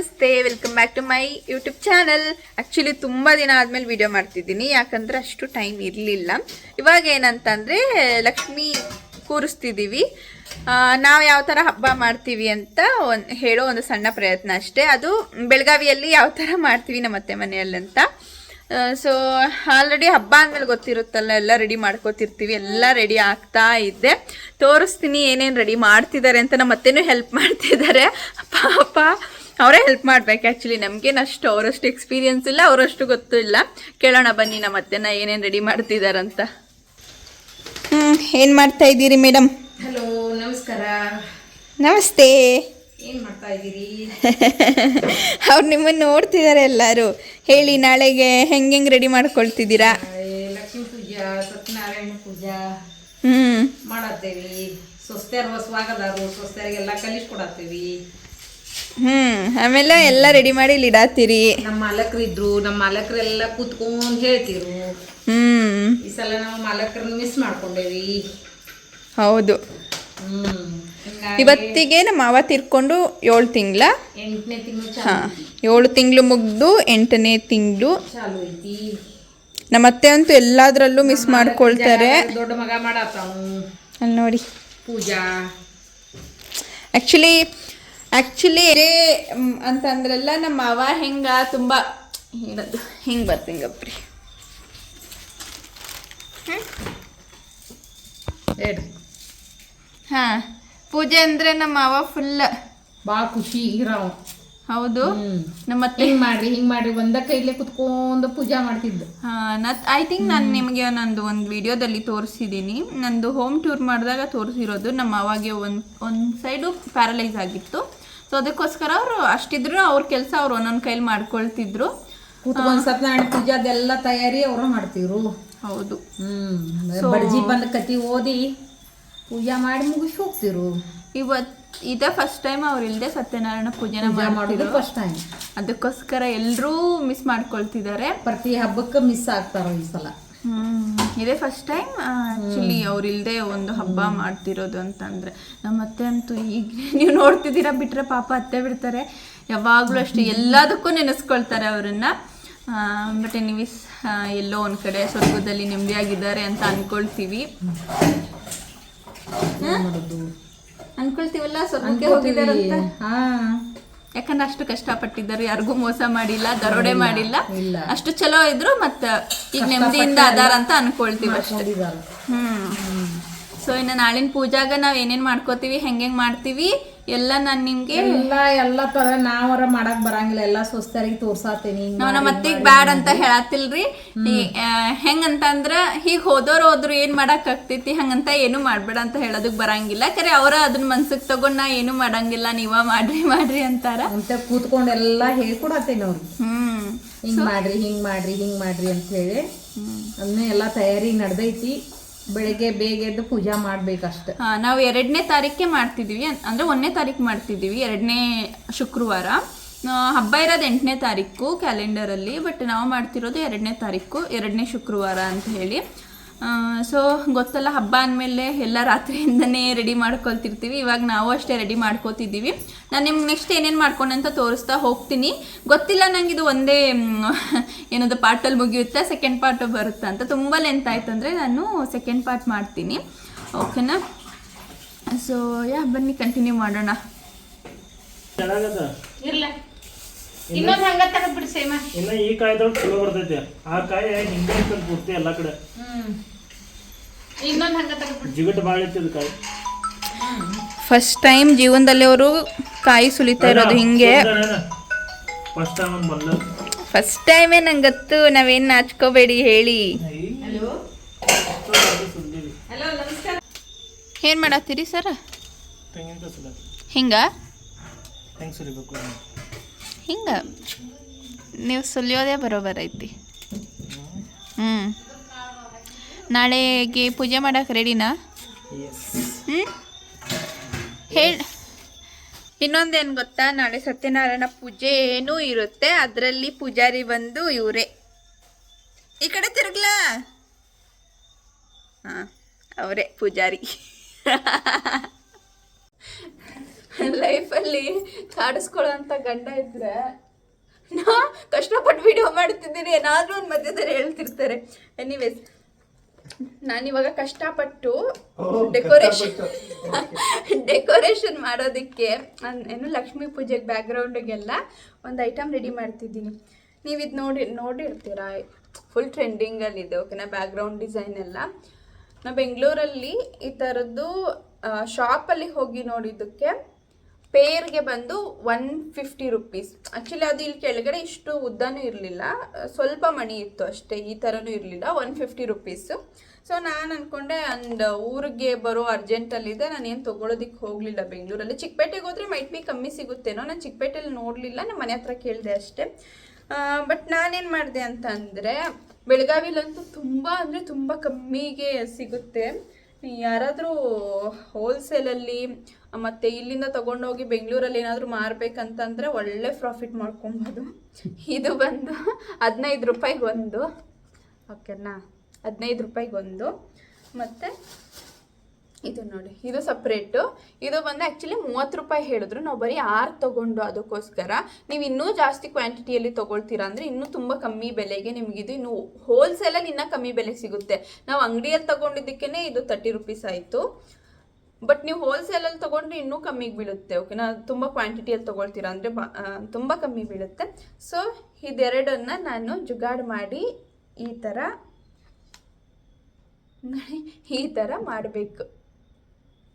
ನಮಸ್ತೆ welcome back to my YouTube channel actually ತುಂಬ ದಿನ ಆದಮೇಲೆ ವಿಡಿಯೋ ಮಾಡ್ತಿದ್ದೀನಿ. ಯಾಕಂದರೆ ಅಷ್ಟು ಟೈಮ್ ಇರಲಿಲ್ಲ. ಇವಾಗ ಏನಂತಂದರೆ, ಲಕ್ಷ್ಮಿ ಕೂರಿಸ್ತಿದ್ದೀವಿ ನಾವು ಯಾವ ಥರ ಹಬ್ಬ ಮಾಡ್ತೀವಿ ಅಂತ ಒಂದು, ಹೇಳೋ ಒಂದು ಸಣ್ಣ ಪ್ರಯತ್ನ ಅಷ್ಟೇ. ಅದು ಬೆಳಗಾವಿಯಲ್ಲಿ ಯಾವ ಥರ ಮಾಡ್ತೀವಿ ನಮ್ಮ ಅತ್ತೆ ಮನೆಯಲ್ಲಂತ ಸೊ ಆಲ್ರೆಡಿ ಹಬ್ಬ ಅಂದಮೇಲೆ ಗೊತ್ತಿರುತ್ತಲ್ಲ, ಎಲ್ಲ ರೆಡಿ ಮಾಡ್ಕೋತಿರ್ತೀವಿ, ಎಲ್ಲ ರೆಡಿ ಆಗ್ತಾ ಇದ್ದೆ ತೋರಿಸ್ತೀನಿ ಏನೇನು ರೆಡಿ ಮಾಡ್ತಿದ್ದಾರೆ ಅಂತ ನಮ್ಮ ಅತ್ತೆನೂ ಹೆಲ್ಪ್ ಮಾಡ್ತಿದ್ದಾರೆ. ಪಾಪ ಅವರೇ ಹೆಲ್ಪ್ ಮಾಡ್ಬೇಕು. ಆ್ಯಕ್ಚುಲಿ ನಮಗೇನಷ್ಟು ಅವರಷ್ಟು ಎಕ್ಸ್ಪೀರಿಯನ್ಸ್ ಇಲ್ಲ ಅವರಷ್ಟು ಗೊತ್ತು ಇಲ್ಲ. ಕೇಳೋಣ ಬನ್ನಿ ನಮ್ಮ ಅತ್ತೆನ ಏನೇನು ರೆಡಿ ಮಾಡ್ತಿದ್ದಾರಂತ ಹ್ಞೂ ಏನು ಮಾಡ್ತಾ ಇದ್ದೀರಿ ಮೇಡಮ್ ಹಲೋ ನಮಸ್ಕಾರ. ನಮಸ್ತೆ. ಏನು ಮಾಡ್ತಾ ಇದ್ದೀರಿ? ಅವ್ರು ನಿಮ್ಮನ್ನು ನೋಡ್ತಿದ್ದಾರೆ ಎಲ್ಲರೂ. ಹೇಳಿ ನಾಳೆಗೆ ಹೆಂಗೆ ಹೆಂಗೆ ರೆಡಿ ಮಾಡ್ಕೊಳ್ತಿದ್ದೀರಾ? ಲಕ್ಷ್ಮೀ ಪೂಜಾ ಸತ್ಯನಾರಾಯಣ ಪೂಜಾ. ಹ್ಞೂ ಮಾಡತ್ತೇವಿ. ಸ್ವಸ್ಥರ ಸ್ವಾಗತಾರು ಸ್ವಸ್ಥರಿಗೆಲ್ಲ ಕಲಿಸ್ಕೊಡತ್ತೇವಿ. ಹ್ಮ್ ಆಮೇಲೆ ಎಲ್ಲ ರೆಡಿ ಮಾಡಿ ಇಲ್ಲಿ ಇಡಾತೀರಿ. ನಮ್ಮ ಮಾಲಕರು ಇದ್ರು ನಮ್ಮ ಮಾಲಕರೆಲ್ಲ ಕೂತ್ಕೊಂಡ್ ಹೇಳ್ತಿರು ಹ್ಮ್. ಈ ಸಲ ನಾವು ಮಾಲಕರನ್ನ ಮಿಸ್ ಮಾಡ್ಕೊಂಡೇವಿ. ಹೌದು. ಹ್ಮ್ ಹಿಂಗಾಗಿ ಇವತ್ತಿಗೆ ನಮ್ಮ ಮಾವ ತಿರ್ಕೊಂಡು ಏಳು ತಿಂಗಳ. ಎಂಟನೇ ತಿಂಗಳು ಹಾ ಚಾಲು ಏಳು ತಿಂಗಳು ಮುಗ್ದು ಎಂಟನೇ ತಿಂಗಳು. ಚಾಲು ಐತಿ. ನಮ್ಮ ಅತ್ತೆ ಅಂತೂ ಎಲ್ಲಾದ್ರಲ್ಲೂ ಮಿಸ್ ಮಾಡ್ಕೊಳ್ತಾರೆ. ದೊಡ್ಡ ಮಗ ಮಾಡತ್ತಾನು ಅಲ್ಲಿ ನೋಡಿ. ಪೂಜಾ. ಆ್ಯಕ್ಚುಲಿ ಆ್ಯಕ್ಚುಲಿ ಅಂತಂದ್ರೆಲ್ಲ ನಮ್ಮ ಅವ ಹೆಂಗ ತುಂಬ ಹೇಳೋದು ಹಿಂಗೆ ಬರ್ತಿಂಗಪ್ರಿ? ಹೇಳಿ. ಹಾಂ ಪೂಜೆ ಅಂದರೆ ನಮ್ಮ ಅವ ಫುಲ್ ಭಾಳ ಖುಷಿ ಇರೋ. ಹೌದು. ನಮ್ಮ ಅತ್ತೆ ಹಿಂಗ್ ಮಾಡ್ರಿ ಹಿಂಗ್ ಮಾಡ್ರಿ ಒಂದ ಕೈಲೇ ಕುತ್ಕೊಂಡು ಪೂಜಾ ಮಾಡ್ತಿದ್ದು. ಐ ಥಿಂಕ್ ನಾನು ನಿಮಗೆ ನಂದು ಒಂದು ವಿಡಿಯೋದಲ್ಲಿ ತೋರಿಸಿದ್ದೀನಿ ನಂದು ಹೋಮ್ ಟೂರ್ ಮಾಡಿದಾಗ ತೋರಿಸಿರೋದು ನಮ್ಮ ಅವಾಗೆ ಒಂದು ಒಂದು ಸೈಡು ಪ್ಯಾರಲೈಸ್ ಆಗಿತ್ತು. ಸೊ ಅದಕ್ಕೋಸ್ಕರ ಅವರು ಅಷ್ಟಿದ್ರು ಅವ್ರ ಕೆಲಸ ಅವ್ರು ಒಂದೊಂದು ಕೈಲಿ ಮಾಡ್ಕೊಳ್ತಿದ್ರು. ಸತ್ಯನಾರಾಯಣ ಸತ್ಯನಾರಾಯಣ ಪೂಜಾದೆಲ್ಲ ತಯಾರಿ ಅವರು ಮಾಡ್ತಿದ್ರು. ಹೌದು. ಹ್ಮ್ ಬಡ್ಜಿ ಬಂದ ಕತಿ ಓದಿ ಪೂಜಾ ಮಾಡಿ ಮುಗಿಸಿ ಹೋಗ್ತಿರು. ಇವತ್ತು ಇದ ಫಸ್ಟ್ ಟೈಮ್ ಅವ್ರು ಇಲ್ಲದೆ ಸತ್ಯನಾರಾಯಣ ಪೂಜೆನ ಪೂಜಾ ಮಾಡೋದು ಮಾಡ್ತಿದ್ರು ಫಸ್ಟ್ ಟೈಮ್ ಅದಕ್ಕೋಸ್ಕರ ಎಲ್ಲರೂ ಮಿಸ್ ಮಾಡ್ಕೊಳ್ತಿದ್ದಾರೆ ಪ್ರತಿ ಹಬ್ಬಕ್ಕೆ ಮಿಸ್ ಆಗ್ತಾರೋ ಈ ಸಲ. ಇದೇ ಫಸ್ಟ್ ಟೈಮ್ ಆಕ್ಚುಲಿ ಅವ್ರು ಇಲ್ಲದೆ ಒಂದು ಹಬ್ಬ ಮಾಡ್ತಿರೋದು ಅಂತಂದ್ರೆ. ನಮ್ಮ ಅತ್ತೆ ಅಂತೂ ಈಗ ನೀವು ನೋಡ್ತಿದ್ದೀರಾ ಬಿಟ್ರೆ ಪಾಪ ಅತ್ತೆ ಬಿಡ್ತಾರೆ. ಯಾವಾಗಲೂ ಅಷ್ಟೇ ಎಲ್ಲದಕ್ಕೂ ನೆನೆಸ್ಕೊಳ್ತಾರೆ ಅವರನ್ನ. ಬಟ್ ಎನಿವಿಸ್ ಎಲ್ಲೋ ಒಂದ್ ಕಡೆ ಸ್ವರ್ಗದಲ್ಲಿ ನೆಮ್ಮದಿಯಾಗಿದ್ದಾರೆ ಅಂತ ಮಾಡೋದು? ಅನ್ಕೊಳ್ತೀವಲ್ಲ ಸ್ವರ್ಗಕ್ಕೆ ಹೋಗಿದ್ದಾರೆ ಅಂತ ಯಾಕಂದ್ರೆ ಅಷ್ಟು ಕಷ್ಟಪಟ್ಟಿದ್ದಾರೆ ಯಾರಿಗೂ ಮೋಸ ಮಾಡಿಲ್ಲ ದರೋಡೆ ಮಾಡಿಲ್ಲ. ಅಷ್ಟು ಚಲೋ ಇದ್ರು ಮತ್ತ ಈಗ ನೆಮ್ಮದಿಯಿಂದ ಅದಾರ ಅಂತ ಅನ್ಕೊಳ್ತೀವಿ ಅಷ್ಟೇ. ಹ್ಮ್. ಸೊ ಇನ್ನು ನಾಳಿನ ಪೂಜಾಗ ನಾವ್ ಏನೇನ್ ಮಾಡ್ಕೋತೀವಿ ಹೆಂಗೆಂಗ್ ಮಾಡ್ತೀವಿ? ಎಲ್ಲ ನಾನು ನಿಮ್ಗೆ ಎಲ್ಲ ಎಲ್ಲ ತರ ನಾವರ ಮಾಡಕ್ ಬರಂಗಿಲ್ಲ. ಎಲ್ಲ ಸ್ವಸ್ಥರಿಗೆ ತೋರ್ಸಾತೇನಿ. ನಾವ್ ನಮ್ಮ ಅತ್ತಿಗ್ ಬ್ಯಾಡ್ ಅಂತ ಹೇಳತ್ತಿಲ್ರಿ ಹೆಂಗಂತಂದ್ರ ಹೀಗ್ ಹೋದವ್ರು ಹೋದ್ರು ಏನ್ ಮಾಡಕ್ ಆಗ್ತೈತಿ ಹಂಗಂತ ಏನು ಮಾಡ್ಬೇಡ ಅಂತ ಹೇಳೋದಕ್ ಬರಂಗಿಲ್ಲ. ಕರೆ ಅವ್ರ ಅದನ್ನ ಮನ್ಸಿಗೆ ತಗೊಂಡ್ ನಾ ಏನು ಮಾಡಂಗಿಲ್ಲ ನೀವ ಮಾಡ್ರಿ ಮಾಡ್ರಿ ಅಂತಾರ. ಅಂತ ಕೂತ್ಕೊಂಡು ಎಲ್ಲಾ ಹೇಳ್ಕೊಡತ್ತೇನೆ ಅವ್ರು. ಹ್ಮ್. ಹಿಂಗ್ ಮಾಡ್ರಿ ಹಿಂಗ್ ಮಾಡ್ರಿ ಹಿಂಗ್ ಮಾಡ್ರಿ ಅಂತ ಹೇಳಿ. ಅದನ್ನ ಎಲ್ಲಾ ತಯಾರಿ ನಡ್ದೈತಿ. ಬೆಳಿಗ್ಗೆ ಬೇಗ ಎದ್ದು ಪೂಜಾ ಮಾಡ್ಬೇಕಷ್ಟೇ. ಹಾ, ನಾವು ಎರಡನೇ ತಾರೀಕೆ ಮಾಡ್ತಿದ್ದೀವಿ ಅಂದ್ರೆ ಒಂದನೇ ತಾರೀಕು ಮಾಡ್ತಿದ್ದೀವಿ ಎರಡನೇ ಶುಕ್ರವಾರ. ಹಬ್ಬ ಇರೋದು ಎಂಟನೇ ತಾರೀಕು ಕ್ಯಾಲೆಂಡರಲ್ಲಿ ಬಟ್ ನಾವು ಮಾಡ್ತಿರೋದು ಎರಡನೇ ತಾರೀಕು ಎರಡನೇ ಶುಕ್ರವಾರ ಅಂತ ಹೇಳಿ. ಸೊ ಗೊತ್ತಲ್ಲ ಹಬ್ಬ ಅಂದಮೇಲೆ ಎಲ್ಲ ರಾತ್ರಿಯಿಂದನೇ ರೆಡಿ ಮಾಡ್ಕೊಳ್ತಿರ್ತೀವಿ. ಇವಾಗ ನಾವು ಅಷ್ಟೇ ರೆಡಿ ಮಾಡ್ಕೋತಿದ್ದೀವಿ. ನಾನು ನಿಮ್ಗೆ ನೆಕ್ಸ್ಟ್ ಏನೇನು ಮಾಡ್ಕೊಂಡೆ ಅಂತ ತೋರಿಸ್ತಾ ಹೋಗ್ತೀನಿ. ಗೊತ್ತಿಲ್ಲ ನಂಗೆ ಇದು ಒಂದೇ ಏನದು ಪಾರ್ಟಲ್ಲಿ ಮುಗಿಯುತ್ತಾ ಸೆಕೆಂಡ್ ಪಾರ್ಟ್ ಬರುತ್ತಾ ಅಂತ. ತುಂಬ ಲೆಂತ್ ಆಯ್ತು ಅಂದರೆ ನಾನು ಸೆಕೆಂಡ್ ಪಾರ್ಟ್ ಮಾಡ್ತೀನಿ. ಓಕೆನಾ ಸೊ ಯಾ ಬನ್ನಿ ಕಂಟಿನ್ಯೂ ಮಾಡೋಣ. ಇನ್ನೊಂದು ಹಂಗ ತಗದ್ಬಿಡಿ ಸೇಮ. ಇನ್ನ ಈ ಕಾಯ್ದೊಳಗೆ ಚಲೋ ಬರ್ತೈತಿ. ಆ ಕಾಯಿ ಹಿಂಗೆ ಪೂರ್ತಿ ಎಲ್ಲ ಕಡೆ. ಹ್ಮ್. ಇನ್ನೊಂದು ಹಂಗ ತಗದ್ಬಿಡಿ ಜಿಗಟ್ ಭಾಳ ಐತಿ ಕಾಯಿ. ಫಸ್ಟ್ ಟೈಮ್ ಜೀವನದಲ್ಲಿ ಅವರು ಕಾಯಿ ಸುಲಿತಾ ಇರೋದು ಹಿಂಗೆ. ಫಸ್ಟ್ ಟೈಮ್ ಬಂದ. ಮೊದಲು ಫಸ್ಟ್ ಟೈಮೇ ನಂಗತ್ತು ಗೊತ್ತು ನಾವೇನು ನಾಚ್ಕೋಬೇಡಿ ಹೇಳಿ. ಏನ್ ಮಾಡತ್ತೀರಿ ಸರ್ ತೆಂಗಿನಕಾಯಿ ಸುಲ ಹಿಂಗ? ಹೆಂಗೆ ಸುರಿಬೇಕು ಹಿಂಗ? ನೀವು ಸುಲಿಯೋದೇ ಬರೋಬರ್ ಐತಿ. ಹ್ಞೂ ನಾಳೆಗೆ ಪೂಜೆ ಮಾಡಕ್ಕೆ ರೆಡಿನಾ? ಹ್ಞೂ ಹೇಳ ಇನ್ನೊಂದೇನು ಗೊತ್ತಾ? ನಾಳೆ ಸತ್ಯನಾರಾಯಣ ಪೂಜೆ ಏನೂ ಇರುತ್ತೆ. ಅದರಲ್ಲಿ ಪೂಜಾರಿ ಬಂದು ಇವರೇ. ಈ ಕಡೆ ತಿರುಗ್ಲಾ? ಹಾಂ, ಅವರೇ ಪೂಜಾರಿ. ಲೈಫಲ್ಲಿ ಕಾಡಿಸ್ಕೊಳ್ಳೋ ಗಂಡ ಇದ್ರೆ ನಾ ಕಷ್ಟಪಟ್ಟು ವಿಡಿಯೋ ಮಾಡ್ತಿದ್ದೀನಿ. ಏನಾದರೂ ಒಂದು ಮಧ್ಯದಲ್ಲಿ ಹೇಳ್ತಿರ್ತಾರೆ. ಎನಿವೇಸ್ ನಾನಿವಾಗ ಕಷ್ಟಪಟ್ಟು ಡೆಕೋರೇಷನ್ ಡೆಕೋರೇಷನ್ ಮಾಡೋದಕ್ಕೆ ನಾನು ಏನು ಲಕ್ಷ್ಮಿ ಪೂಜೆಗೆ ಬ್ಯಾಕ್ಗ್ರೌಂಡಿಗೆಲ್ಲ ಒಂದು ಐಟಮ್ ರೆಡಿ ಮಾಡ್ತಿದ್ದೀನಿ. ನೀವು ಇದು ನೋಡಿ ನೋಡಿರ್ತೀರಾ ಫುಲ್ ಟ್ರೆಂಡಿಂಗಲ್ಲಿದೆ ಓಕೆನಾ ಬ್ಯಾಕ್ಗ್ರೌಂಡ್ ಡಿಸೈನ್ ಎಲ್ಲ. ನಾ ಬೆಂಗಳೂರಲ್ಲಿ ಈ ಥರದ್ದು ಶಾಪಲ್ಲಿ ಹೋಗಿ ನೋಡಿದ್ದಕ್ಕೆ ಪೇರ್ಗೆ ಬಂದು ಒನ್ ಫಿಫ್ಟಿ ರುಪೀಸ್. ಆ್ಯಕ್ಚುಲಿ ಅದು ಇಲ್ಲಿ ಕೆಳಗಡೆ ಇಷ್ಟು ಉದ್ದನೂ ಇರಲಿಲ್ಲ. ಸ್ವಲ್ಪ ಮಣಿ ಇತ್ತು ಅಷ್ಟೇ, ಈ ಥರನೂ ಇರಲಿಲ್ಲ. One fifty rupees. ಸೊ, ನಾನು ಅಂದ್ಕೊಂಡೆ ಅಂಡ್ ಊರಿಗೆ ಬರೋ ಅರ್ಜೆಂಟಲ್ಲಿದೆ. ನಾನು ಏನು ತೊಗೊಳೋದಕ್ಕೆ ಹೋಗಲಿಲ್ಲ ಬೆಂಗಳೂರಲ್ಲಿ. ಚಿಕ್ಕಪೇಟೆಗೆ ಹೋದರೆ ಮೈಟ್ ಬಿ ಕಮ್ಮಿ ಸಿಗುತ್ತೇನೋ. ನಾನು ಚಿಕ್ಕಪೇಟೆಯಲ್ಲಿ ನೋಡಲಿಲ್ಲ. ನಮ್ಮ ಮನೆ ಹತ್ರ ಕೇಳಿದೆ ಅಷ್ಟೇ. ಬಟ್ ನಾನೇನು ಮಾಡಿದೆ ಅಂತಂದರೆ, ಬೆಳಗಾವಿಲಂತೂ ತುಂಬ ಅಂದರೆ ತುಂಬ ಕಮ್ಮಿಗೆ ಸಿಗುತ್ತೆ. ಯಾರಾದರೂ ಹೋಲ್ಸೇಲಲ್ಲಿ ಮತ್ತು ಇಲ್ಲಿಂದ ತಗೊಂಡೋಗಿ ಬೆಂಗಳೂರಲ್ಲಿ ಏನಾದರೂ ಮಾರಬೇಕಂತಂದರೆ ಒಳ್ಳೆ ಪ್ರಾಫಿಟ್ ಮಾಡ್ಕೊಬೋದು. ಇದು ಬಂದು ಹದಿನೈದು ರೂಪಾಯಿಗೆ ಒಂದು. ಓಕೆನಾ ಹದಿನೈದು ರೂಪಾಯಿಗೆ ಒಂದು ಮತ್ತು ಇದು ನೋಡಿ, ಇದು ಸಪ್ರೇಟು ಇದು ಬಂದು ಆ್ಯಕ್ಚುಲಿ ಮೂವತ್ತು ರೂಪಾಯಿ ಹೇಳಿದ್ರು. ನಾವು ಬರೀ ಆರು ತೊಗೊಂಡು ಅದಕ್ಕೋಸ್ಕರ. ನೀವು ಇನ್ನೂ ಜಾಸ್ತಿ ಕ್ವಾಂಟಿಟಿಯಲ್ಲಿ ತೊಗೊಳ್ತೀರಾ ಅಂದರೆ ಇನ್ನೂ ತುಂಬ ಕಮ್ಮಿ ಬೆಲೆಗೆ ನಿಮಗಿದು ಇನ್ನು ಹೋಲ್ಸೇಲಲ್ಲಿ ಇನ್ನೂ ಕಮ್ಮಿ ಬೆಲೆಗೆ ಸಿಗುತ್ತೆ. ನಾವು ಅಂಗಡಿಯಲ್ಲಿ ತೊಗೊಂಡಿದ್ದಕ್ಕೇ ಇದು ತರ್ಟಿ ರುಪೀಸ್ ಆಯಿತು. ಬಟ್ ನೀವು ಹೋಲ್ಸೇಲಲ್ಲಿ ತೊಗೊಂಡ್ರೆ ಇನ್ನೂ ಕಮ್ಮಿಗೆ ಬೀಳುತ್ತೆ ಓಕೆನಾ ತುಂಬ ಕ್ವಾಂಟಿಟಿಯಲ್ಲಿ ತೊಗೊಳ್ತೀರಾ ಅಂದರೆ ತುಂಬ ಕಮ್ಮಿ ಬೀಳುತ್ತೆ. ಸೊ ಇದೆರಡನ್ನು ನಾನು ಜುಗಾಡ್ ಮಾಡಿ ಈ ಥರ ಈ ಥರ ಮಾಡಬೇಕು.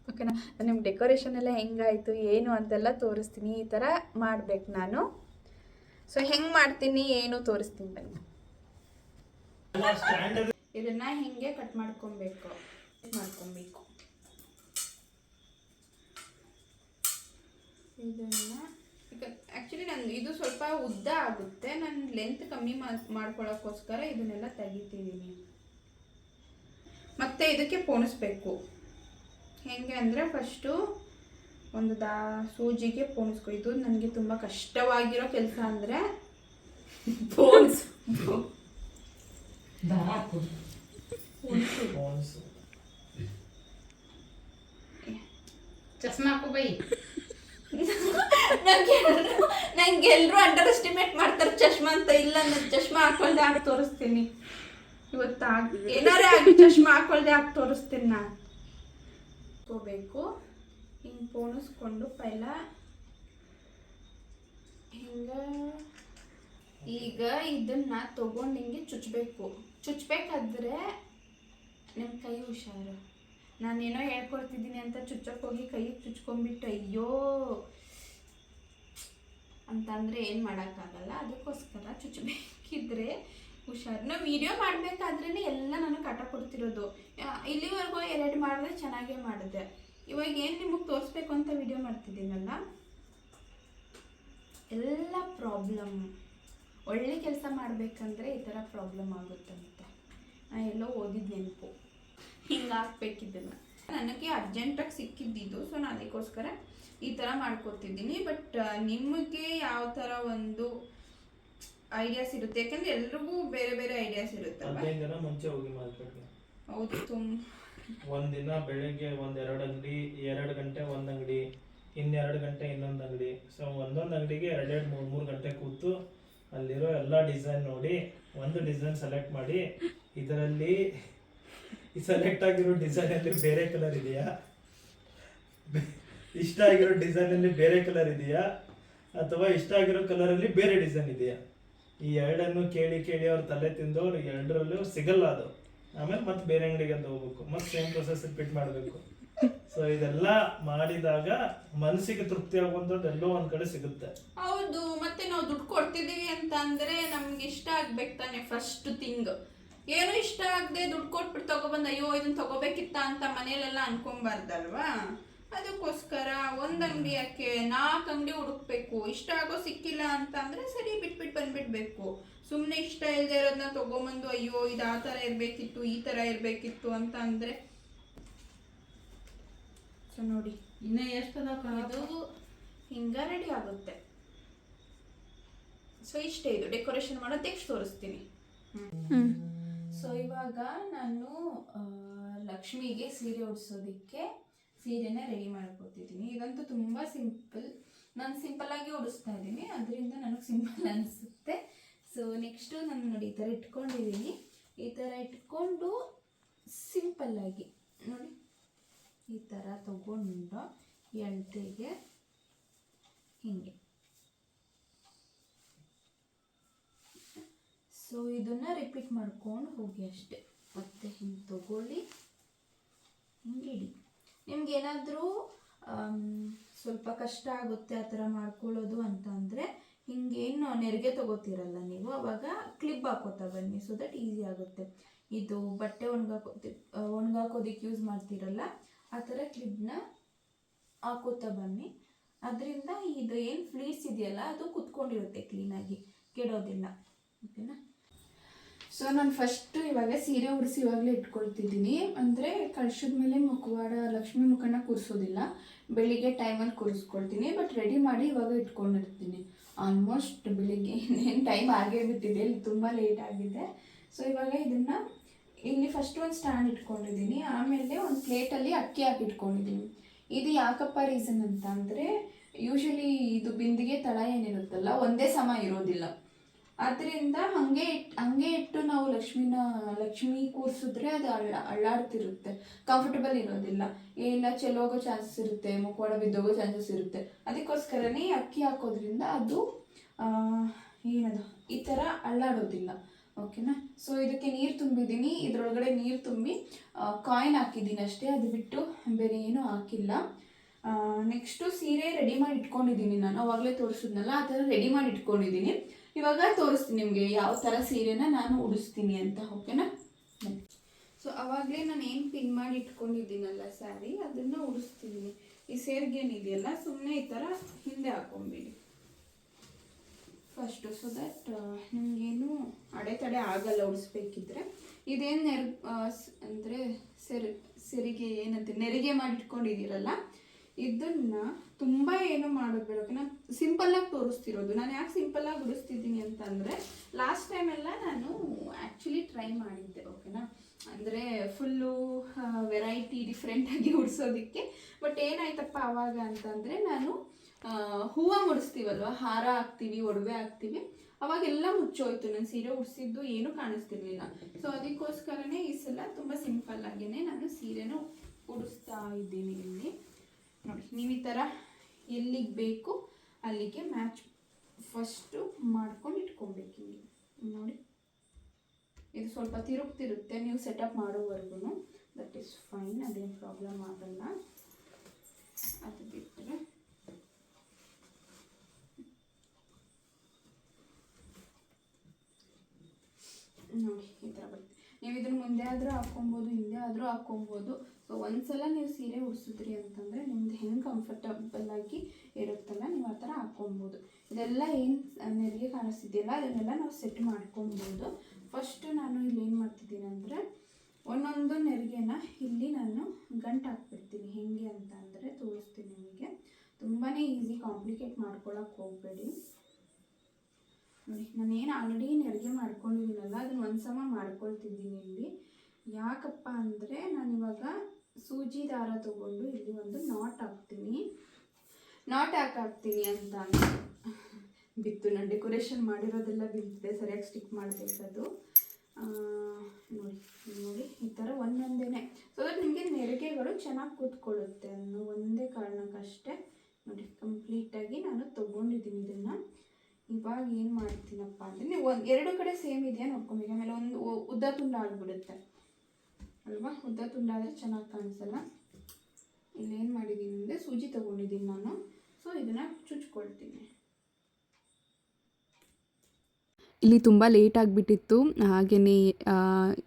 ಓಕೆನಾ? ನಿಮ್ಗೆ ಡೆಕೋರೇಷನ್ ಎಲ್ಲ ಹೆಂಗಾಯಿತು, ಏನು ಅಂತೆಲ್ಲ ತೋರಿಸ್ತೀನಿ. ಈ ಥರ ಮಾಡ್ಬೇಕು ನಾನು. ಸೊ ಹೆಂಗೆ ಮಾಡ್ತೀನಿ, ಏನು ತೋರಿಸ್ತೀನಿ ಬನ್ನಿ. ಇದನ್ನ ಹಿಂಗೆ ಕಟ್ ಮಾಡ್ಕೊಬೇಕು. ಮಾಡ್ಕೊಬೇಕು. ಇದನ್ನ ಆ್ಯಕ್ಚುಲಿ ನಾನು ಇದು ಸ್ವಲ್ಪ ಉದ್ದ ಆಗುತ್ತೆ. ನಾನು ಲೆಂತ್ ಕಮ್ಮಿ ಮಾಡ್ಕೊಳ್ಳೋಕ್ಕೋಸ್ಕರ ಇದನ್ನೆಲ್ಲ ತೆಗಿತೀನಿ ಮತ್ತೆ ಇದಕ್ಕೆ ಪೋಣಿಸ್ಬೇಕು. ಹೆಂಗೆ ಅಂದರೆ ಫಸ್ಟು ಒಂದು ದಾ ಸೂಜಿಗೆ ಪೋಣಿಸ್ಕೊ. ಇದು ನನಗೆ ತುಂಬ ಕಷ್ಟವಾಗಿರೋ ಕೆಲಸ ಅಂದರೆ ಪೋಣಿಸ್. ಚಸ್ಮಾ ಹಾಕು ಬೈ. ನಂಗೆ ನಂಗೆ ಎಲ್ಲರೂ ಅಂಡರ್ ಎಸ್ಟಿಮೇಟ್ ಮಾಡ್ತಾರೆ ಚಶ್ಮಾ ಅಂತ. ಇಲ್ಲ ನಾನು ಚಶ್ಮಾ ಹಾಕೊಳ್ದೆ ಹಾಕಿ ತೋರಿಸ್ತೀನಿ. ಇವತ್ತು ಏನಾರೇ ಆಗಿ ಚಶ್ಮಾ ಹಾಕೊಳ್ದೆ ಹಾಕಿ ತೋರಿಸ್ತೀನಿ ನಾನು. ತಗೋಬೇಕು ಹಿಂಗೆ ಪೋಣಿಸ್ಕೊಂಡು ಪೈಲ ಹಿಂಗೆ ಈಗ ಇದನ್ನ ತೊಗೊಂಡು ಹಿಂಗೆ ಚುಚ್ಚಬೇಕು ಚುಚ್ಚಬೇಕಾದ್ರೆ ನಿಮ್ಮ ಕೈ ಹುಷಾರು. ನಾನೇನೋ ಹೇಳ್ಕೊಡ್ತಿದ್ದೀನಿ ಅಂತ ಚುಚ್ಚಕ್ಕೆ ಹೋಗಿ ಕೈಗೆ ಚುಚ್ಕೊಂಡ್ಬಿಟ್ಟು ಅಯ್ಯೋ! ಅಂತಂದರೆ ಏನು ಮಾಡೋಕ್ಕಾಗಲ್ಲ, ಅದಕ್ಕೋಸ್ಕರ ಚುಚ್ಚಬೇಕಿದ್ರೆ ಹುಷಾರು. ನಾವು ವಿಡಿಯೋ ಮಾಡಬೇಕಾದ್ರೇ ಎಲ್ಲ ನಾನು ಕಾಟ ಕೊಡ್ತಿರೋದು. ಇಲ್ಲಿವರೆಗೂ ಎರಡು ಮಾಡಿದ್ರೆ ಚೆನ್ನಾಗೇ ಮಾಡಿದೆ ಇವಾಗ ಏನು ನಿಮಗೆ ತೋರಿಸ್ಬೇಕು ಅಂತ ವಿಡಿಯೋ ಮಾಡ್ತಿದ್ದೀನಲ್ಲ? ಎಲ್ಲ ಪ್ರಾಬ್ಲಮ್ ಒಳ್ಳೆ ಕೆಲಸ ಮಾಡಬೇಕಂದ್ರೆ ಈ ಥರ ಪ್ರಾಬ್ಲಮ್ ಆಗುತ್ತಂತೆ. ನಾನು ಎಲ್ಲೋ ಓದಿದ ನೆನಪು. ಹಿಂಗೆ ಹಾಕ್ಬೇಕಿದ್ದನ್ನ ನನಗೆ ಅರ್ಜೆಂಟಾಗಿ ಸಿಕ್ಕಿದ್ದಿದ್ದು ಸೊ ನಾನು ಅದಕ್ಕೋಸ್ಕರ ಈ ಥರ ಮಾಡ್ಕೊತಿದ್ದೀನಿ. ಬಟ್ ನಿಮಗೆ ಯಾವ ಥರ ಒಂದು ಐಡಿಯಾಸ್ ಇರುತ್ತೆ. ಯಾಕಂದ್ರೆ ಎಲ್ರಿಗೂ ಬೇರೆ ಬೇರೆ ಐಡಿಯಾಸ್ ಇರುತ್ತೆ ಹದಿನೈದು ದಿನ ಮುಂಚೆ ಹೋಗಿ ಮಾರ್ಕೆಟ್ಗೆ. ಹೌದು ತುಂಬ ಒಂದಿನ ಬೆಳಿಗ್ಗೆ ಒಂದ್ ಎರಡು ಅಂಗಡಿ ಎರಡು ಗಂಟೆ ಒಂದ್ ಅಂಗಡಿ ಇನ್ನೆರಡು ಗಂಟೆ ಇನ್ನೊಂದು ಅಂಗಡಿ. ಸೊ ಒಂದೊಂದು ಅಂಗಡಿಗೆ ಎರಡೆರಡು ಮೂರು ಮೂರು ಗಂಟೆ ಕೂತು ಅಲ್ಲಿರೋ ಎಲ್ಲ ಡಿಸೈನ್ ನೋಡಿ ಒಂದು ಡಿಸೈನ್ ಸೆಲೆಕ್ಟ್ ಮಾಡಿ ಇದರಲ್ಲಿ ಈ ಸೆಲೆಕ್ಟ್ ಆಗಿರೋ ಡಿಸೈನ್ ಅಲ್ಲಿ ಬೇರೆ ಕಲರ್ ಇದೆಯಾ? ಇಷ್ಟ ಆಗಿರೋ ಡಿಸೈನ್ ಅಲ್ಲಿ ಬೇರೆ ಕಲರ್ ಇದೆಯಾ? ಅಥವಾ ಇಷ್ಟ ಆಗಿರೋ ಕಲರ್ ಅಲ್ಲಿ ಬೇರೆ ಡಿಸೈನ್ ಇದೆಯಾ? ಈ ಎರಡನ್ನು ಕೇಳಿ ಕೇಳಿ ಅವ್ರ ತಲೆ ತಿಂದು ಅವ್ರಿಗೆ ಎರಡರಲ್ಲೂ ಸಿಗಲ್ಲ ಅದು. ಆಮೇಲೆ ಮತ್ತೆ ಬೇರೆ ಅಂಗಡಿಗೆ ಅಂತ ಹೋಗ್ಬೇಕು. ಮತ್ತೆ ಸೇಮ್ ಪ್ರೊಸೆಸ್ ರಿಪೀಟ್ ಮಾಡಬೇಕು. ಸೊ ಇದೆಲ್ಲ ಮಾಡಿದಾಗ ಮನಸ್ಸಿಗೆ ತೃಪ್ತಿ ಆಗುವಂಥದ್ದು ಎಲ್ಲೋ ಒಂದ್ ಕಡೆ ಸಿಗುತ್ತೆ. ಹೌದು, ಮತ್ತೆ ನಾವು ದುಡ್ಡು ಕೊಡ್ತಿದೀವಿ ಅಂತ ಅಂದ್ರೆ ನಮ್ಗೆ ಇಷ್ಟ ಆಗ್ಬೇಕು ತಾನೆ ಫಸ್ಟ್ ಥಿಂಗ್ ಏನು ಇಷ್ಟ ಆಗದೆ ದುಡ್ಡು ಕೊಟ್ಬಿಟ್ಟು ತಗೊಬಂದು, ಅಯ್ಯೋ ಇದನ್ನ ತಗೋಬೇಕಿತ್ತ? ಅಂತ ಮನೇಲೆಲ್ಲ ಅನ್ಕೊಂಬಾರ್ದಲ್ವಾ? ಅದಕ್ಕೋಸ್ಕರ ಒಂದ್ ಅಂಗಡಿ ಯಾಕೆ ನಾಲ್ಕು ಅಂಗಡಿ ಹುಡುಕ್ಬೇಕು. ಇಷ್ಟ ಆಗೋ ಸಿಕ್ಕಿಲ್ಲ ಅಂತ ಅಂದ್ರೆ ಸರಿ ಬಿಟ್ಬಿಟ್ಟು ಬಂದ್ಬಿಡ್ಬೇಕು. ಸುಮ್ಮನೆ ಇಷ್ಟ ಇಲ್ಲದೆ ಇರೋದನ್ನ ತಗೊಂಬಂದು ಅಯ್ಯೋ ಇದು ಆ ಥರ ಇರಬೇಕಿತ್ತು ಈ ಥರ ಇರಬೇಕಿತ್ತು ಅಂತ ಅಂದ್ರೆ ಸೊ ನೋಡಿ. ಇನ್ನ ಎಷ್ಟು ಇದು ಹಿಂಗ ರೆಡಿ ಆಗುತ್ತೆ. ಸೊ ಇಷ್ಟೇ ಇದು. ಡೆಕೋರೇಷನ್ ಮಾಡೋ ನೆಕ್ಸ್ಟ್ ತೋರಿಸ್ತೀನಿ. ಸೊ ಇವಾಗ ನಾನು ಲಕ್ಷ್ಮಿಗೆ ಸೀರೆ ಉಡ್ಸೋದಕ್ಕೆ ಸೀರೆನ ರೆಡಿ ಮಾಡ್ಕೊತಿದ್ದೀನಿ ಇದಂತೂ ತುಂಬ ಸಿಂಪಲ್ ನಾನು ಸಿಂಪಲ್ಲಾಗಿ ಉಡಿಸ್ತಾ ಇದ್ದೀನಿ. ಅದರಿಂದ ನನಗೆ ಸಿಂಪಲ್ ಅನಿಸುತ್ತೆ. ಸೊ ನೆಕ್ಸ್ಟು ನಾನು ನೋಡಿ ಈ ಥರ ಇಟ್ಕೊಂಡಿದ್ದೀನಿ. ಈ ಥರ ಇಟ್ಕೊಂಡು ಸಿಂಪಲ್ಲಾಗಿ ನೋಡಿ. ಈ ಥರ ತಗೊಂಡು ಎಳ್ತೆಗೆ ಹೀಗೆ. ಸೊ ಇದನ್ನು ರಿಪೀಟ್ ಮಾಡ್ಕೊಂಡು ಹೋಗಿ ಅಷ್ಟೆ. ಮತ್ತೆ ಹಿಂಗೆ ತಗೊಳ್ಳಿ. ಹಿಂಗೆ ಇಡಿ. ನಿಮ್ಗೆ ಏನಾದರೂ ಸ್ವಲ್ಪ ಕಷ್ಟ ಆಗುತ್ತೆ ಆ ಥರ ಮಾಡ್ಕೊಳ್ಳೋದು ಅಂತ ಅಂದರೆ ಹಿಂಗೇನು ನೆರಿಗೆ ತಗೋತೀರಲ್ಲ ನೀವು, ಅವಾಗ ಕ್ಲಿಪ್ ಹಾಕೋತಾ ಬನ್ನಿ ಸೊ ದಟ್ ಈಸಿ ಆಗುತ್ತೆ. ಇದು ಬಟ್ಟೆ ಒಣಗಾಕೋತಿ ಒಣಗಾಕೋದಕ್ಕೆ ಯೂಸ್ ಮಾಡ್ತೀರಲ್ಲ, ಆ ಥರ ಕ್ಲಿಪ್ನ ಹಾಕೋತಾ ಬನ್ನಿ. ಅದರಿಂದ ಇದು ಏನು ಫ್ಲೀಟ್ಸ್ ಇದೆಯಲ್ಲ, ಅದು ಕುತ್ಕೊಂಡಿರುತ್ತೆ ಕ್ಲೀನಾಗಿ ಕೆಡೋದಿಲ್ಲ. ಓಕೆನಾ ಸೊ ನಾನು ಫಸ್ಟ್ ಇವಾಗ ಸೀರೆ ಉಡಿಸಿ ಇವಾಗಲೇ ಇಟ್ಕೊಳ್ತಿದ್ದೀನಿ. ಅಂದರೆ ಕಳ್ಸದ ಮೇಲೆ ಮುಖವಾಡ ಲಕ್ಷ್ಮಿ ಮುಖನ ಕೂರಿಸೋದಿಲ್ಲ. ಬೆಳಿಗ್ಗೆ ಟೈಮಲ್ಲಿ ಕೂರಿಸ್ಕೊಳ್ತೀನಿ. ಬಟ್ ರೆಡಿ ಮಾಡಿ ಇವಾಗ ಇಟ್ಕೊಂಡಿರ್ತೀನಿ. ಆಲ್ಮೋಸ್ಟ್ ಬೆಳಿಗ್ಗೆ ಇನ್ನೇನು ಟೈಮ್ ಆಗೇ ಬಿಟ್ಟಿದೆ ಇಲ್ಲಿ ತುಂಬ ಲೇಟ್ ಆಗಿದೆ. ಸೊ ಇವಾಗ ಇದನ್ನು ಇಲ್ಲಿ ಫಸ್ಟ್ ಒಂದು ಸ್ಟ್ಯಾಂಡ್ ಇಟ್ಕೊಂಡಿದ್ದೀನಿ. ಆಮೇಲೆ ಒಂದು ಪ್ಲೇಟಲ್ಲಿ ಅಕ್ಕಿ ಹಾಕಿ ಇಟ್ಕೊಂಡಿದ್ದೀನಿ ಇದು ಯಾಕಪ್ಪ ರೀಸನ್ ಅಂತ ಅಂದರೆ ಯೂಶಲಿ ಇದು ಬಿಂದಿಗೆ ತಳ ಏನಿರುತ್ತಲ್ಲ, ಒಂದೇ ಸಮ ಇರೋದಿಲ್ಲ. ಅದರಿಂದ ಹಂಗೆ ಇಟ್ಟು ಹಂಗೆ ಇಟ್ಟು ನಾವು ಲಕ್ಷ್ಮಿನ, ಲಕ್ಷ್ಮಿ ಕೂರಿಸಿದ್ರೆ ಅದು ಅಳ್ಳ, ಅಳ್ಳಾಡ್ತಿರುತ್ತೆ. ಕಂಫರ್ಟಬಲ್ ಇರೋದಿಲ್ಲ. ಏನ ಚೆಲ್ಲೋಗೋ ಚಾನ್ಸಸ್ ಇರುತ್ತೆ, ಮುಖವಾಡ ಬಿದ್ದೋಗೋ ಚಾನ್ಸಸ್ ಇರುತ್ತೆ. ಅದಕ್ಕೋಸ್ಕರನೇ ಅಕ್ಕಿ ಹಾಕೋದ್ರಿಂದ ಅದು ಏನದು, ಈ ಥರ ಅಳ್ಳಾಡೋದಿಲ್ಲ. ಓಕೆನಾ ಸೊ ಇದಕ್ಕೆ ನೀರು ತುಂಬಿದ್ದೀನಿ. ಇದರೊಳಗಡೆ ನೀರು ತುಂಬಿ ಕಾಯಿನ್ ಹಾಕಿದ್ದೀನಿ ಅಷ್ಟೇ. ಅದು ಬಿಟ್ಟು ಬೇರೆ ಏನೂ ಹಾಕಿಲ್ಲ. ನೆಕ್ಸ್ಟು ಸೀರೆ ರೆಡಿ ಮಾಡಿ ಇಟ್ಕೊಂಡಿದ್ದೀನಿ ನಾನು. ಅವಾಗಲೇ ತೋರಿಸಿದ್ನಲ್ಲ, ಆ ಥರ ರೆಡಿ ಮಾಡಿ ಇಟ್ಕೊಂಡಿದ್ದೀನಿ. ಇವಾಗ ತೋರಿಸ್ತೀನಿ ನಿಮಗೆ ಯಾವ ಥರ ಸೀರೆನ ನಾನು ಉಡಿಸ್ತೀನಿ ಅಂತ ಓಕೆನಾ ಸೊ ಅವಾಗಲೇ ನಾನು ಏನು ಪಿನ್ ಮಾಡಿ ಇಟ್ಕೊಂಡಿದ್ದೀನಲ್ಲ ಸ್ಯಾರಿ ಅದನ್ನು ಉಡಿಸ್ತಿದ್ದೀನಿ ಈ ಸೇರ್ಗೆ ಏನಿದೆಯಲ್ಲ ಸುಮ್ಮನೆ ಈ ಥರ ಹಿಂದೆ ಹಾಕೊಂಬಿಡಿ. ಫಸ್ಟು ಸೊ ದಟ್ ನಿಮಗೇನು ಅಡೆತಡೆ ಆಗಲ್ಲ ಉಡಿಸ್ಬೇಕಿದ್ರೆ. ಇದೇನು ನೆರ್ ಅಂದರೆ ಸೆರ್, ಸೆರಿಗೆ ಏನಂತ, ನೆರಿಗೆ ಮಾಡಿಟ್ಕೊಂಡಿದ್ದೀರಲ್ಲ ಇದನ್ನ ತುಂಬ ಏನು ಮಾಡೋದು ಬೇಡ ಓಕೆನಾ ಸಿಂಪಲ್ಲಾಗಿ ತೋರಿಸ್ತಿರೋದು. ನಾನು ಯಾಕೆ ಸಿಂಪಲ್ಲಾಗಿ ಉಡಿಸ್ತಿದ್ದೀನಿ ಅಂತಂದರೆ ಲಾಸ್ಟ್ ಟೈಮೆಲ್ಲ ನಾನು ಆ್ಯಕ್ಚುಲಿ ಟ್ರೈ ಮಾಡಿದ್ದೆ ಓಕೆನಾ ಅಂದರೆ ಫುಲ್ಲು ವೆರೈಟಿ ಡಿಫ್ರೆಂಟಾಗಿ ಉಡಿಸೋದಕ್ಕೆ. ಬಟ್ ಏನಾಯ್ತಪ್ಪ ಆವಾಗ ಅಂತಂದರೆ, ನಾನು ಹೂವು ಮುಡಿಸ್ತೀವಲ್ವ? ಹಾರ ಹಾಕ್ತೀವಿ, ಒಡವೆ ಹಾಕ್ತೀವಿ. ಅವಾಗೆಲ್ಲ ಮುಚ್ಚೋಯ್ತು. ನಾನು ಸೀರೆ ಉಡಿಸಿದ್ದು ಏನೂ ಕಾಣಿಸ್ತಿರ್ಲಿಲ್ಲ. ಸೊ ಅದಕ್ಕೋಸ್ಕರನೇ ಈ ಸಲ ತುಂಬ ಸಿಂಪಲ್ ಆಗಿನೇ ನಾನು ಸೀರೆನ ಉಡಿಸ್ತಾ ಇದ್ದೀನಿ ಇಲ್ಲಿ. ನೋಡಿ, ನೀವು ಈ ಥರ ಎಲ್ಲಿಗೆ ಬೇಕು ಅಲ್ಲಿಗೆ ಮ್ಯಾಚ್ ಫಸ್ಟು ಮಾಡ್ಕೊಂಡು ಇಟ್ಕೊಬೇಕು ನೋಡಿ. ಇದು ಸ್ವಲ್ಪ ತಿರುಗ್ತಿರುತ್ತೆ, ನೀವು ಸೆಟಪ್ ಮಾಡೋವರೆಗೂ ದಟ್ ಈಸ್ ಫೈನ್ ಅದೇನು ಪ್ರಾಬ್ಲಮ್ ಆಗಲ್ಲ. ಅದು ಬಿಟ್ಟರೆ ನೋಡಿ, ಈ ಥರ ನೀವು ಇದ್ರ ಮುಂದೆ ಆದರೂ ಹಾಕ್ಕೊಬೋದು, ಹಿಂದೆ ಆದರೂ ಹಾಕ್ಕೊಬೋದು. ಸೊ ಒಂದ್ಸಲ ನೀವು ಸೀರೆ ಉಡಿಸಿದ್ರಿ ಅಂತಂದರೆ ನಿಮ್ದು ಹೆಂಗೆ ಕಂಫರ್ಟಬಲ್ ಆಗಿ ಇರುತ್ತಲ್ಲ ನೀವು ಆ ಥರ ಹಾಕ್ಕೊಬೋದು. ಇದೆಲ್ಲ ಏನು ನೆರಿಗೆ ಕಾಣಿಸ್ತಿದೆಯಲ್ಲ, ಅದನ್ನೆಲ್ಲ ನಾವು ಸೆಟ್ ಮಾಡ್ಕೊಬೋದು. ಫಸ್ಟು ನಾನು ಇಲ್ಲಿ ಏನು ಮಾಡ್ತಿದ್ದೀನಿ ಅಂದರೆ, ಒಂದೊಂದು ನೆರಿಗೆನ ಇಲ್ಲಿ ನಾನು ಗಂಟು ಹಾಕ್ಬಿಡ್ತೀನಿ. ಹೆಂಗೆ ಅಂತ ಅಂದರೆ ತೋರಿಸ್ತೀನಿ ನಿಮಗೆ. ತುಂಬಾ ಈಸಿ ಕಾಂಪ್ಲಿಕೇಟ್ ಮಾಡ್ಕೊಳಕ್ಕೆ ಹೋಗಬೇಡಿ. ನೋಡಿ ನಾನೇನು ಆಲ್ರೆಡಿ ನೆರಿಗೆ ಮಾಡ್ಕೊಂಡಿದ್ದೀನಲ್ಲ, ಅದನ್ನ ಒಂದು ಸಮ ಮಾಡ್ಕೊಳ್ತಿದ್ದೀನಿ ಇಲ್ಲಿ. ಯಾಕಪ್ಪ ಅಂದರೆ ನಾನಿವಾಗ ಸೂಜಿ ದಾರ ತಗೊಂಡು ಇಲ್ಲಿ ಒಂದು ನಾಟ್ ಹಾಕ್ತೀನಿ. ನಾಟ್ ಯಾಕೆ ಹಾಕ್ತೀನಿ ಅಂತ ಬಿತ್ತು, ನಾನು ಡೆಕೋರೇಷನ್ ಮಾಡಿರೋದೆಲ್ಲ ಬಿದ್ದಿದೆ ಸರಿಯಾಗಿ ಸ್ಟಿಕ್ ಮಾಡಬೇಕದು. ನೋಡಿ ನೋಡಿ, ಈ ಥರ ಒಂದೊಂದೇ ಸೊ ದಟ್ ನಿಮಗೆ ನೆರಿಗೆಗಳು ಚೆನ್ನಾಗಿ ಕೂತ್ಕೊಳ್ಳುತ್ತೆ ಅನ್ನೋ ಒಂದೇ ಕಾರಣಕ್ಕಷ್ಟೇ, ನೋಡಿ ಕಂಪ್ಲೀಟಾಗಿ ನಾನು ತೊಗೊಂಡಿದ್ದೀನಿ ಇದನ್ನು. ಇವಾಗ ಏನು ಮಾಡ್ತೀನಪ್ಪ ಅಂದರೆ, ನೀವು ಒಂದು ಎರಡು ಕಡೆ ಸೇಮ್ ಇದೆಯಾ ನೋಡ್ಕೊಬೇಕು ಆಮೇಲೆ ಒಂದು ಉದ್ದ ತುಂಡ ಆಗಿಬಿಡುತ್ತೆ. ಅಲ್ವಾ? ಉದ್ದ ತುಂಡ ಆದರೆ ಚೆನ್ನಾಗಿ ಕಾಣಿಸಲ್ಲ. ಇಲ್ಲೇನು ಮಾಡಿದ್ದೀನಿ ಅಂದರೆ ಸೂಜಿ ತೊಗೊಂಡಿದ್ದೀನಿ ನಾನು. ಸೊ ಇದನ್ನು ಚುಚ್ಕೊಳ್ತೀನಿ. ಇಲ್ಲಿ ತುಂಬ ಲೇಟ್ ಆಗಿಬಿಟ್ಟಿತ್ತು. ಹಾಗೆಯೇ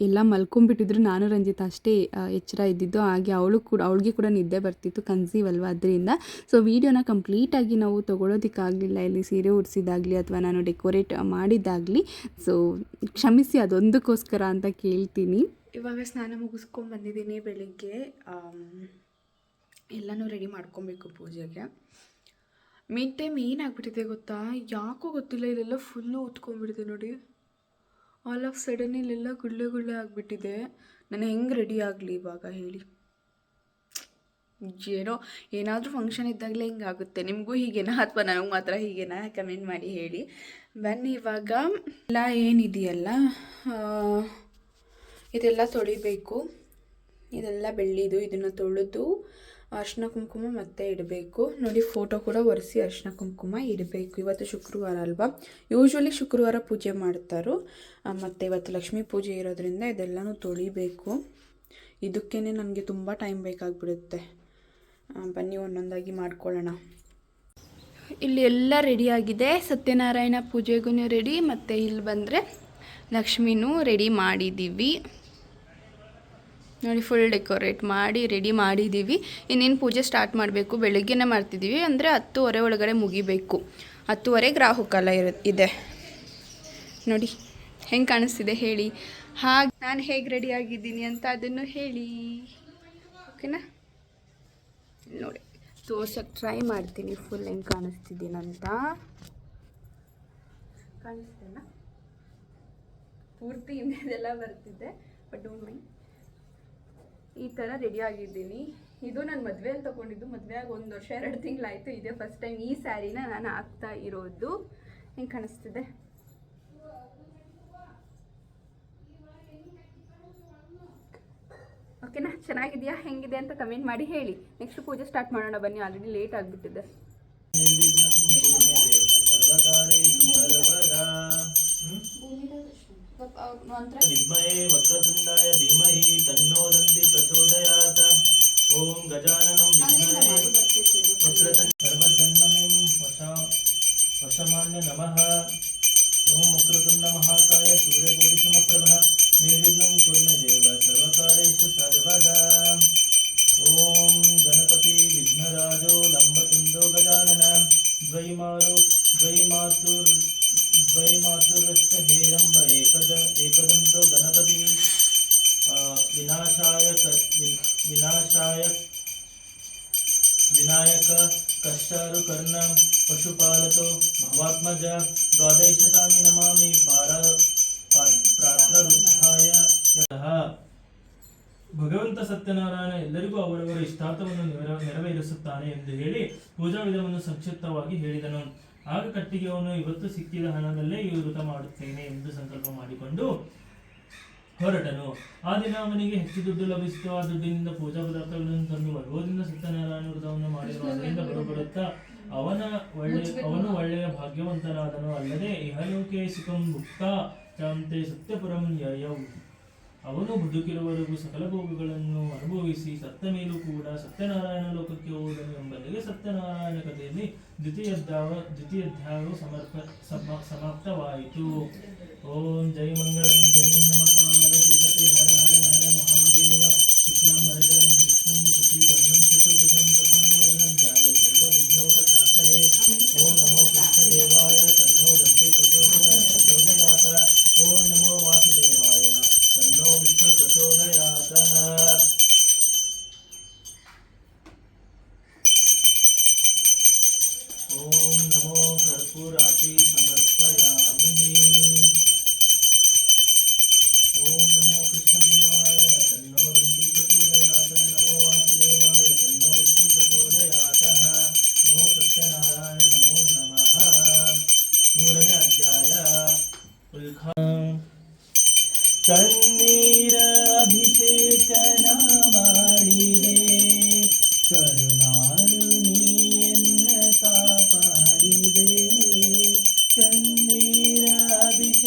ಎಲ್ಲ ಮಲ್ಕೊಂಡ್ಬಿಟ್ಟಿದ್ರು. ನಾನು, ರಂಜಿತ ಅಷ್ಟೇ ಎಚ್ಚರ ಇದ್ದಿದ್ದು. ಹಾಗೆ ಅವಳು ಕೂಡ, ಅವಳಿಗೆ ಕೂಡ ನಿದ್ದೆ ಬರ್ತಿತ್ತು ಕನ್ಸೀವ್ ಅಲ್ವಾ ಅದರಿಂದ. ಸೊ ವೀಡಿಯೋನ ಕಂಪ್ಲೀಟಾಗಿ ನಾವು ತೊಗೊಳೋದಕ್ಕಾಗಲಿಲ್ಲ. ಇಲ್ಲಿ ಸೀರೆ ಉಡಿಸಿದಾಗಲಿ ಅಥವಾ ನಾನು ಡೆಕೋರೇಟ್ ಮಾಡಿದ್ದಾಗಲಿ. ಸೊ ಕ್ಷಮಿಸಿ ಅದೊಂದಕ್ಕೋಸ್ಕರ ಅಂತ ಕೇಳ್ತೀನಿ. ಇವಾಗ ಸ್ನಾನ ಮುಗಿಸ್ಕೊಂಡು ಬಂದಿದ್ದೀನಿ ಬೆಳಿಗ್ಗೆ. ಎಲ್ಲನೂ ರೆಡಿ ಮಾಡ್ಕೊಬೇಕು ಪೂಜೆಗೆ. ಮೀನ್ ಟೈಮ್ ಏನಾಗ್ಬಿಟ್ಟಿದೆ ಗೊತ್ತಾ? ಯಾಕೋ ಗೊತ್ತಿಲ್ಲ, ಇಲ್ಲೆಲ್ಲ ಫುಲ್ಲು ಉತ್ಕೊಂಡ್ಬಿಟ್ಟಿದೆ ನೋಡಿ. ಆಲ್ ಆಫ್ ಸಡನ್ ಇಲ್ಲೆಲ್ಲ ಗುಳ್ಳೆ ಗುಳ್ಳೆ ಆಗಿಬಿಟ್ಟಿದೆ. ನಾನು ಹೆಂಗೆ ರೆಡಿ ಆಗಲಿ ಇವಾಗ ಹೇಳಿ. ಏನೋ, ಏನಾದರೂ ಫಂಕ್ಷನ್ ಇದ್ದಾಗಲೇ ಹಿಂಗಾಗುತ್ತೆ ನಿಮಗೂ ಹೀಗೇನಾ? ಅಥವಾ ನನಗೆ ಮಾತ್ರ ಹೀಗೇನಾ? ಕಮೆಂಟ್ ಮಾಡಿ ಹೇಳಿ. ಬನ್ನಿ ಇವಾಗ. ಎಲ್ಲ ಏನಿದೆಯಲ್ಲ? ಇದೆಲ್ಲ ತೊಳಿಬೇಕು. ಇದೆಲ್ಲ ಬೆಳ್ಳಿದು, ಇದನ್ನು ತೊಳೆದು ಅರ್ಶಿನ ಕುಂಕುಮ ಮತ್ತೆ ಇಡಬೇಕು. ನೋಡಿ ಫೋಟೋ ಕೂಡ ಒರೆಸಿ ಅರ್ಶಿನ ಕುಂಕುಮ ಇಡಬೇಕು. ಇವತ್ತು ಶುಕ್ರವಾರ ಅಲ್ವಾ? ಯೂಶ್ವಲಿ ಶುಕ್ರವಾರ ಪೂಜೆ ಮಾಡ್ತಾರೋ. ಮತ್ತು ಇವತ್ತು ಲಕ್ಷ್ಮೀ ಪೂಜೆ ಇರೋದ್ರಿಂದ ಇದೆಲ್ಲನೂ ತೊಳಿಬೇಕು. ಇದಕ್ಕೇ ನನಗೆ ತುಂಬ ಟೈಮ್ ಬೇಕಾಗ್ಬಿಡುತ್ತೆ. ಬನ್ನಿ ಒಂದೊಂದಾಗಿ ಮಾಡ್ಕೊಳ್ಳೋಣ. ಇಲ್ಲಿ ಎಲ್ಲ ರೆಡಿಯಾಗಿದೆ ಸತ್ಯನಾರಾಯಣ ಪೂಜೆಗೂ ರೆಡಿ ಮತ್ತು ಇಲ್ಲಿ ಬಂದರೆ ಲಕ್ಷ್ಮಿನೂ ರೆಡಿ ಮಾಡಿದ್ದೀವಿ ನೋಡಿ ಫುಲ್ ಡೆಕೋರೇಟ್ ಮಾಡಿ ರೆಡಿ ಮಾಡಿದ್ದೀವಿ ಇನ್ನೇನು ಪೂಜೆ ಸ್ಟಾರ್ಟ್ ಮಾಡಬೇಕು? ಬೆಳಗ್ಗೆನೇ ಮಾಡ್ತಿದ್ದೀವಿ ಅಂದರೆ ಹತ್ತುವರೆ ಒಳಗಡೆ ಮುಗಿಬೇಕು. ಹತ್ತುವರೆ ರಾಹುಕಾಲ ಇರ, ಇದೆ. ನೋಡಿ, ಹೆಂಗೆ ಕಾಣಿಸ್ತಿದೆ ಹೇಳಿ. ಹಾಗೆ, ನಾನು ಹೇಗೆ ರೆಡಿ ಆಗಿದ್ದೀನಿ ಅಂತ ಅದನ್ನು ಹೇಳಿ. ಓಕೆನಾ ನೋಡಿ ತೋರ್ಸಕ್ಕೆ ಟ್ರೈ ಮಾಡ್ತೀನಿ. ಫುಲ್ ಹೆಂಗೆ ಕಾಣಿಸ್ತಿದ್ದೀನಂತ. ಕಾಣಿಸ್ತೇನ ಪೂರ್ತಿ ಹಿಂದೆಲ್ಲ ಬರ್ತಿದ್ದೆ ಬಟ್ ಡೋಂಟ್ ಮೈಂಡ್ ಈ ಥರ ರೆಡಿ ಆಗಿದ್ದೀನಿ ಇದು ನಾನು ಮದುವೆಯಲ್ಲಿ ತೊಗೊಂಡಿದ್ದು ಆಗಿ ಒಂದು ವರ್ಷ ಎರಡು ತಿಂಗಳಾಯಿತು ಇದೇ ಫಸ್ಟ್ ಟೈಮ್ ಈ ಸ್ಯಾರಿನ ನಾನು ಹಾಕ್ತಾ ಇರೋದು ಹೆಂಗೆ ಕಾಣಿಸ್ತಿದೆ ಓಕೆನಾ ಚೆನ್ನಾಗಿದೆಯಾ ಹೆಂಗಿದೆ ಅಂತ ಕಮೆಂಟ್ ಮಾಡಿ ಹೇಳಿ ನೆಕ್ಸ್ಟ್ ಪೂಜೆ ಸ್ಟಾರ್ಟ್ ಮಾಡೋಣ ಬನ್ನಿ ಆಲ್ರೆಡಿ ಲೇಟ್ ಆಗಿಬಿಟ್ಟಿದೆ? विद्महे वक्रतुण्डाय धीमहि तन्नो दन्ति प्रचोदयात्। ॐ गजाननं विद्महे वक्रतुण्ड सर्वजन्ममिं वशा वशमान्य नमः। ॐ वक्रतुण्डमहाकाय सूर्यकोटिसमप्रभः। निर्विघ्नं कुरु मे देव। सर्वकारेषु सर्वदा। ॐ गणपति विघ्नराजो लम्बतुण्डो गजानन। द्वयिमारो द्वयिमातुर् ಏಕದಂತೋ ಗಣಪತಿ ಆ, ವಿನಾಶಾಯ ವಿನ್- ವಿನಾಶಾಯ ವಿನಾಯಕ ಕಶ್ಚಾರು ಕರ್ಣ ಪಶುಪಾಲತೋ ಭವಾತ್ಮಜ ದ್ವಾದಶತಾನಿ ನಮಾಮಿ ಪಾರ ಪಾ- ಪ್ರಾತ್ರರುದ್ಧಾಯ ಯತಃ ಭಗವಂತ ಸತ್ಯನಾರಾಯಣ ಎಲ್ಲರಿಗೂ ಅವರವರ ಇಷ್ಟಾರ್ಥವನ್ನು ನೆರವ- ನೆರವೇರಿಸುತ್ತಾನೆ ಎಂದು ಹೇಳಿ ಪೂಜಾ ವಿಧವನ್ನು ಸಂಕ್ಷಿಪ್ತವಾಗಿ ಹೇಳಿದನು. ಆಗ ಕಟ್ಟಿಗೆಯವನು ಇವತ್ತು ಸಿಕ್ಕಿದ ಹಣದಲ್ಲೇ ಈ ವೃತ ಮಾಡುತ್ತೇನೆ ಎಂದು ಸಂಕಲ್ಪ ಮಾಡಿಕೊಂಡು ಹೊರಟನು. ಆ ದಿನ ಅವನಿಗೆ ಹೆಚ್ಚು ದುಡ್ಡು ಲಭಿಸಿತು. ಆ ದುಡ್ಡಿನಿಂದ ಪೂಜಾ ಪದಾರ್ಥಗಳನ್ನು ತಂದು ವೈಭವದಿಂದ ಸತ್ಯನಾರಾಯಣ ವ್ರತವನ್ನು ಮಾಡಿರುವುದರಿಂದ ಅದರಿಂದ ಬರುತ್ತಾ ಅವನ ಒಳ್ಳೆ ಅವನು ಒಳ್ಳೆಯ ಭಾಗ್ಯವಂತನಾದನು. ಅಲ್ಲದೆ ಇಹಲೋಕೆ ಸುಖಂ ಭುಕ್ತ ಚಾಂತೆ ಸತ್ಯಪುರಂ ಯಯೌ. ಅವನು ಬದುಕಿರುವವರೆಗೂ ಸಕಲ ಭೋಗಗಳನ್ನು ಅನುಭವಿಸಿ ಸತ್ತ ಮೇಲೂ ಕೂಡ ಸತ್ಯನಾರಾಯಣ ಲೋಕಕ್ಕೆ ಹೋದನು ಎಂಬಲ್ಲಿಗೆ ಸತ್ಯನಾರಾಯಣ ಕಥೆಯಲ್ಲಿ ದ್ವಿತೀಯಧ್ಯಾವ ದ್ವಿತೀಯಧ್ಯಾಯವು ಸಮರ್ಪ ಸಮ ಸಮಾಪ್ತವಾಯಿತು. ಓಂ ಜೈ ಮಂಗಳಂ ಜೈ ನಮ. ಪಾರ್ವತಿಪತಿ ಹರ ಹರ ಹರ ಮಹಾದೇವ. ಶುಕ್ಲಂ ವರದರಂ ವಿಷ್ಣುಂ, ಶಶಿವರ್ಣಂ ಚತುರ್ಭುಜಂ ಪ್ರಸನ್ನವರ್ಣಂ, ಜಾಯ ಸರ್ವ ವಿಘ್ನೋಪಶಾಸ್ತ್ರೇ ಓಂ ನಮೋ ಕೃಷ್ಣದೇವಾಯ. ತನ್ನೋ वीराभिषेकनामः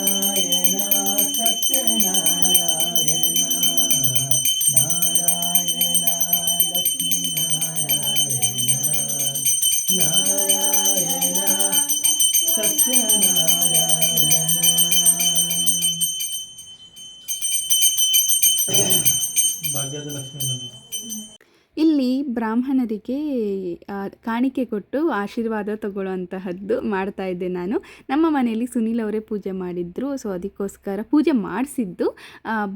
ನಾರಾಯಣ ಸತ್ಯನಾರಾಯಣ ಬ್ರಾಹ್ಮಣರಿಗೆ ಕಾಣಿಕೆ ಕೊಟ್ಟು ಆಶೀರ್ವಾದ ತಗೊಳ್ಳುವಂತಹದ್ದು ಮಾಡ್ತಾ ಇದ್ದೆ ನಾನು. ನಮ್ಮ ಮನೆಯಲ್ಲಿ ಸುನೀಲ್ ಅವರೇ ಪೂಜೆ ಮಾಡಿದ್ರು. ಸೊ, ಅದಕ್ಕೋಸ್ಕರ ಪೂಜೆ ಮಾಡಿಸಿದ್ದು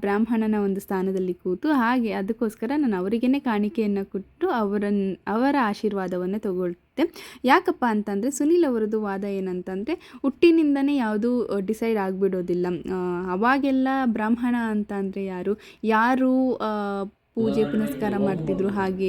ಬ್ರಾಹ್ಮಣನ ಒಂದು ಸ್ಥಾನದಲ್ಲಿ ಕೂತು. ಹಾಗೆ ಅದಕ್ಕೋಸ್ಕರ ನಾನು ಅವರಿಗೇ ಕಾಣಿಕೆಯನ್ನು ಕೊಟ್ಟು ಅವರನ್ನು ಅವರ ಆಶೀರ್ವಾದವನ್ನು ತಗೊಳ್ತೀನಿ ಯಾಕಪ್ಪ ಅಂತಂದರೆ, ಸುನೀಲ್ ಅವರದ್ದು ವಾದ ಏನಂತಂದರೆ, ಹುಟ್ಟಿನಿಂದನೇ ಯಾವುದೂ ಡಿಸೈಡ್ ಆಗಿಬಿಡೋದಿಲ್ಲ. ಅವಾಗೆಲ್ಲ ಬ್ರಾಹ್ಮಣ ಅಂತ ಅಂದರೆ ಯಾರು ಯಾರು ಪೂಜೆ ಪುನಸ್ಕಾರ ಮಾಡ್ತಿದ್ರು ಹಾಗೆ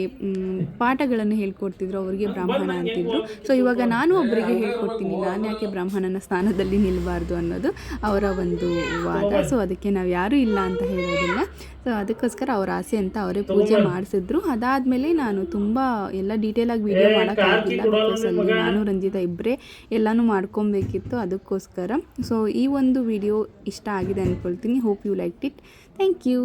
ಪಾಠಗಳನ್ನು ಹೇಳ್ಕೊಡ್ತಿದ್ರು ಅವರಿಗೆ ಬ್ರಾಹ್ಮಣ ಅಂತಿದ್ರು. ಸೊ ಇವಾಗ ನಾನು ಒಬ್ಬರಿಗೆ ಹೇಳ್ಕೊಡ್ತೀನಿ ನಾನು ಯಾಕೆ ಬ್ರಾಹ್ಮಣನ ಸ್ಥಾನದಲ್ಲಿ ನಿಲ್ಲಬಾರ್ದು ಅನ್ನೋದು ಅವರ ಒಂದು ವಾದ. ಸೊ ಅದಕ್ಕೆ ನಾವು ಯಾರೂ ಇಲ್ಲ ಅಂತ ಹೇಳೋದಿಲ್ಲ. ಸೊ ಅದಕ್ಕೋಸ್ಕರ ಅವ್ರ ಆಸೆ ಅಂತ ಅವರೇ ಪೂಜೆ ಮಾಡಿಸಿದ್ರು. ಅದಾದಮೇಲೆ ನಾನು ತುಂಬ ಎಲ್ಲ ಡೀಟೇಲಾಗಿ ವಿಡಿಯೋ ಮಾಡೋಕ್ಕಾಗಿಲ್ಲ ಬಿಕಾಸ್ ಅಲ್ಲಿ ನಾನು ರಂಜಿತಾ ಇಬ್ಬರೇ ಎಲ್ಲನೂ ಮಾಡ್ಕೊಬೇಕಿತ್ತು ಅದಕ್ಕೋಸ್ಕರ. ಸೊ ಈ ಒಂದು ವಿಡಿಯೋ ಇಷ್ಟ ಆಗಿದೆ ಅಂದ್ಕೊಳ್ತೀನಿ hope you like it thank you